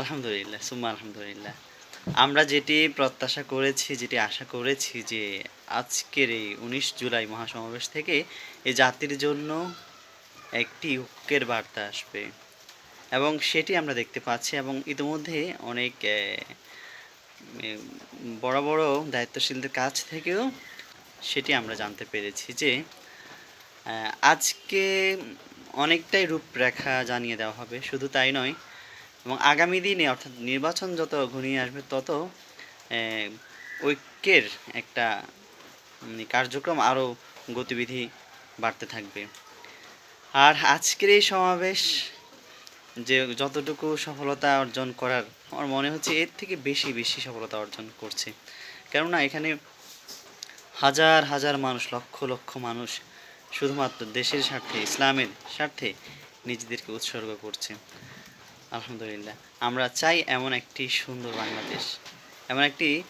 আলহামদুলিল্লাহ, সুম্মা আলহামদুলিল্লাহ। আমরা যেটি প্রত্যাশা করেছি, যেটি আশা করেছি যে আজকের এই উনিশ জুলাই মহাসমাবেশ থেকে এই জাতির জন্য একটি ঐক্যের বার্তা আসবে। এবং সেটি আমরা দেখতে পাচ্ছি এবং ইতিমধ্যে অনেক বড় বড় দায়িত্বশীলদের কাছ থেকেও সেটি আমরা জানতে পেরেছি যে আজকে অনেকটাই রূপরেখা জানিয়ে দেওয়া হবে। শুধু তাই নয় এবং আগামী দিনে, অর্থাৎ নির্বাচন যত ঘনিয়ে আসবে, তত ঐক্যের একটা কার্যক্রম আরও গতিবিধি বাড়তে থাকবে। আর আজকের এই সমাবেশ যে যতটুকু সফলতা অর্জন করার, আমার মনে হচ্ছে এর থেকে বেশি বেশি সফলতা অর্জন করছে। কেননা এখানে হাজার হাজার মানুষ, লক্ষ লক্ষ মানুষ শুধুমাত্র দেশের স্বার্থে, ইসলামের স্বার্থে নিজেদেরকে উৎসর্গ করছে। আলহামদুলিল্লাহ। আমরা চাই এমন একটি সুন্দর বাংলাদেশ, এমন একটি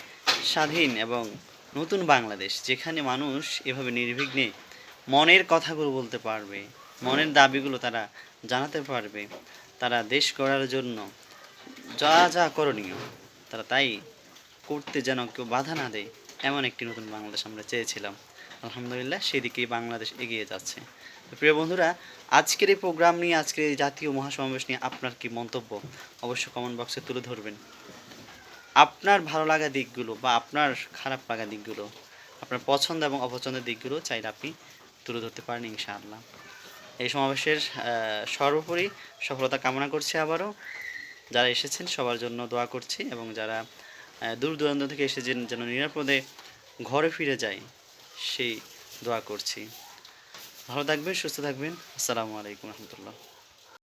স্বাধীন এবং নতুন বাংলাদেশ যেখানে মানুষ এভাবে নির্বিঘ্নে মনের কথাগুলো বলতে পারবে, মনের দাবিগুলো তারা জানাতে পারবে, তারা দেশ গড়ার জন্য যা যা করণীয়, তারা তাই করতে যেন কেউ বাধা না দেয়। এমন একটি নতুন বাংলাদেশ আমরা চেয়েছিলাম। আলহামদুলিল্লাহ সেদিকেই বাংলাদেশ এগিয়ে যাচ্ছে। তো প্রিয় বন্ধুরা, আজকের এই প্রোগ্রাম নিয়ে, আজকের এই জাতীয় মহাসমাবেশ নিয়ে আপনার কি মন্তব্য? অবশ্যই কমেন্ট বক্সে তুলে ধরবেন। আপনার ভালো লাগা দিকগুলো বা আপনার খারাপ লাগা দিকগুলো, আপনার পছন্দ এবং অপছন্দের দিকগুলো চাইলে আপনি তুলে ধরতে পারেন ইনশাআল্লাহ। এই সমাবেশের সর্বোপরি সফলতা কামনা করছি আবারও। যারা এসেছেন সবার জন্য দোয়া করছি এবং যারা দূর দূরান্ত থেকে এসেছেন যেন নিরাপদে ঘরে ফিরে যায়, সেই দোয়া করছি। ভালো থাকবেন, সুস্থ থাকবেন। আসসালামু আলাইকুম রহমতুল্লাহ।